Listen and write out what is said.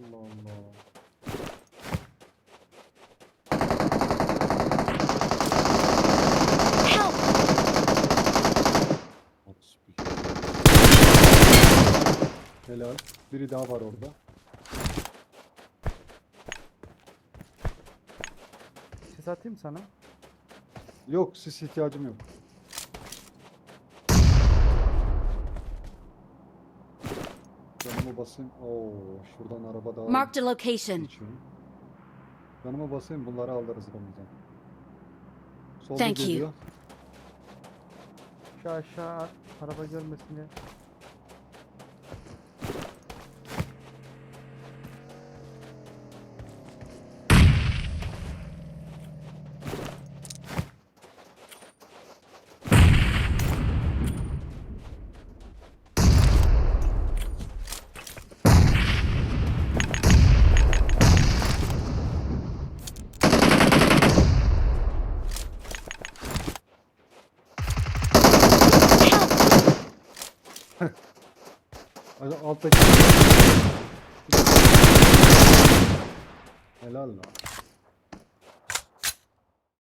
Allah Allah. Helal. Biri daha var orada. Sis atayım sana. Yok sis ihtiyacım yok. Canımı basayım. Oo, şuradan araba daha Marked a location. geçiyor. Canımı basayım bunları alırız Ramazan. Solda Thank you. geliyor. Şu aşağı at, araba görmesin diye. Hadi alttaki. Helal lan.